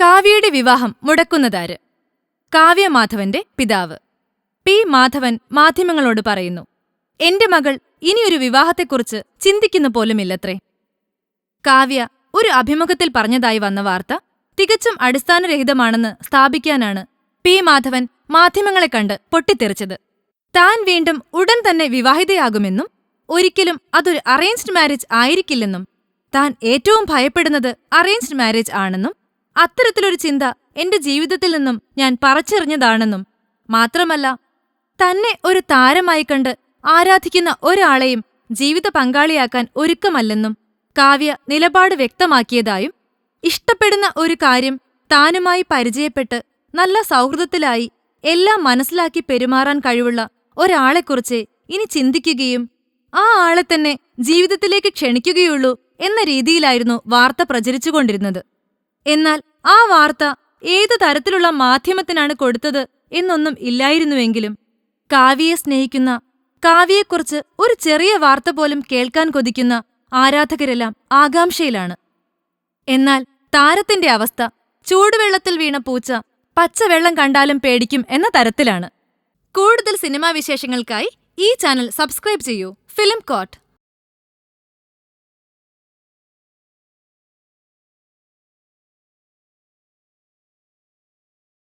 കാവ്യയുടെ വിവാഹം മുടക്കുന്നതാര്? കാവ്യ മാധവന്റെ പിതാവ്. പി. മാധവൻ മാധ്യമങ്ങളോട് പറയുന്നു എന്റെ മകൾ ഇനിയൊരു വിവാഹത്തെക്കുറിച്ച് ചിന്തിക്കുന്ന പോലുമില്ലത്രേ. കാവ്യ ഒരു അഭിമുഖത്തിൽ പറഞ്ഞതായി വന്ന വാർത്ത തികച്ചും അടിസ്ഥാനരഹിതമാണെന്ന് സ്ഥാപിക്കാനാണ് പി. മാധവൻ മാധ്യമങ്ങളെ കണ്ട് പൊട്ടിത്തെറിച്ചത്. താൻ വീണ്ടും ഉടൻ തന്നെ വിവാഹിതയാകുമെന്നും ഒരിക്കലും അതൊരു അറേഞ്ച്ഡ് മാരേജ് ആയിരിക്കില്ലെന്നും താൻ ഏറ്റവും ഭയപ്പെടുന്നത് അറേഞ്ച്ഡ് മാരേജ് ആണെന്നും അത്തരത്തിലൊരു ചിന്ത എന്റെ ജീവിതത്തിൽ നിന്നും ഞാൻ പറിച്ചെറിഞ്ഞതാണെന്നും. മാത്രമല്ല തന്നെ ഒരു താരമായി കണ്ട് ആരാധിക്കുന്ന ഒരാളെയും ജീവിത പങ്കാളിയാക്കാൻ ഒരുക്കമല്ലെന്നും കാവ്യ നിലപാട് വ്യക്തമാക്കിയതായും ഇഷ്ടപ്പെടുന്ന ഒരു കാര്യം താനുമായി പരിചയപ്പെട്ട് നല്ല സൗഹൃദത്തിലായി എല്ലാം മനസ്സിലാക്കി പെരുമാറാൻ കഴിവുള്ള ഒരാളെക്കുറിച്ച് ഇനി ചിന്തിക്കുകയും ആ ആളെ തന്നെ ജീവിതത്തിലേക്ക് ക്ഷണിക്കുകയുള്ളൂ എന്ന രീതിയിലായിരുന്നു വാർത്ത പ്രചരിച്ചുകൊണ്ടിരുന്നത്. എന്നാൽ ആ വാർത്ത ഏതു തരത്തിലുള്ള മാധ്യമത്തിനാണ് കൊടുത്തത് എന്നൊന്നും ഇല്ലായിരുന്നുവെങ്കിലും കാവ്യയെ സ്നേഹിക്കുന്ന കാവ്യയെക്കുറിച്ച് ഒരു ചെറിയ വാർത്ത പോലും കേൾക്കാൻ കൊതിക്കുന്ന ആരാധകരെല്ലാം ആകാംക്ഷയിലാണ്. എന്നാൽ താരത്തിന്റെ അവസ്ഥ ചൂടുവെള്ളത്തിൽ വീണ പൂച്ച പച്ചവെള്ളം കണ്ടാലും പേടിക്കും എന്ന തരത്തിലാണ്. കൂടുതൽ സിനിമാ വിശേഷങ്ങൾക്കായി ഈ ചാനൽ സബ്സ്ക്രൈബ് ചെയ്യൂ. Film coat.